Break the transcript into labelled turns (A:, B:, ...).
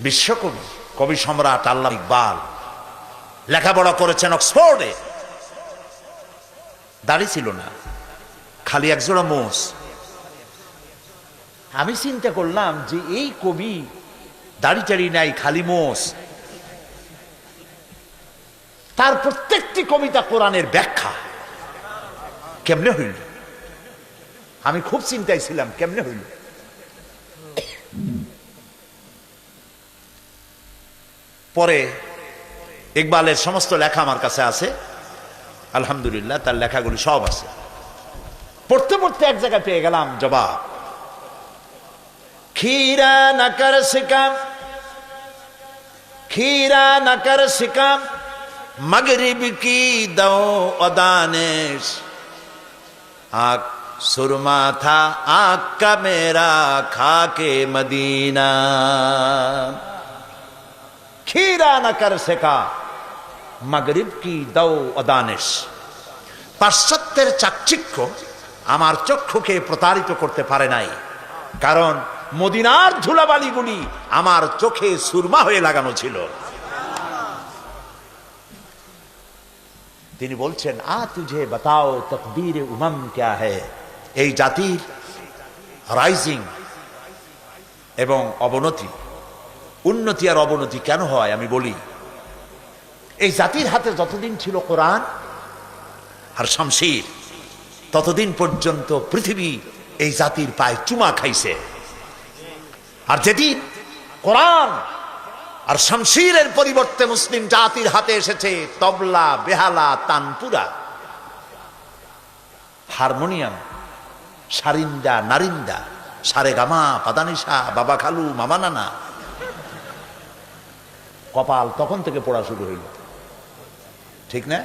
A: বিশ্বকবি, কবি সম্রাট আল্লাহ ইকবাল। লেখাপড়া করেছেন অক্সফোর্ডে। দাড়ি ছিল না, খালি একজোড়া মোষ। আমি চিন্তা করলাম যে এই কবি দাড়ি টাড়ি নাই, খালি মোষ। তার প্রত্যেকটি কবিতা কোরআনের ব্যাখ্যা। কেমনে হইল? আমি খুব চিন্তায় ছিলাম, কেমনে হইল? পরে ইকবালের সমস্ত লেখা আমার কাছে আছে। আলহামদুলিল্লাহ, তার লেখাগুলি সব আছে। পড়তে পড়তে এক জায়গায় পেয়ে গেলাম, জবাব। খিরা নাকার শিকাম খিরা নাকার শিকাম মগরিব কি দাও অদানেশ। আক সুরমা থা আখ কা মেরা খাকে মদিনা। खीरा न कर सका মগরিব কি দৌ অদানিস পাশ্চাত্যের চাকচিক্য আমার চক্ষুকে প্রতারিত করতে পারে নাই কারণ মদিনার ধুলাবালিগুলি আমার চোখে সুরমা হয়ে লাগানো ছিল তিনি বলছেন আ তুঝে বাতাও তকবীর উমম ক্যা হে এই জাতির রাইজিং এবং অবনতি উন্নতি আর অবনতি কেন হয় আমি বলি? এই জাতির হাতে যতদিন ছিল কোরআন আর শামশির ততদিন পর্যন্ত পৃথিবী এই জাতির পায়ে চুমা খাইছে। আর যেদিন কোরআন আর শামশিরের পরিবর্তে মুসলিম জাতির হাতে এসেছে তবলা, বেহালা, তানপুরা, হারমোনিয়াম, সারিন্দা, নারিন্দা সারে গামা পাদানিসা, বাবা খালু, মামা নানা কপাল তখন থেকে পড়া শুরু হইল। ঠিক না?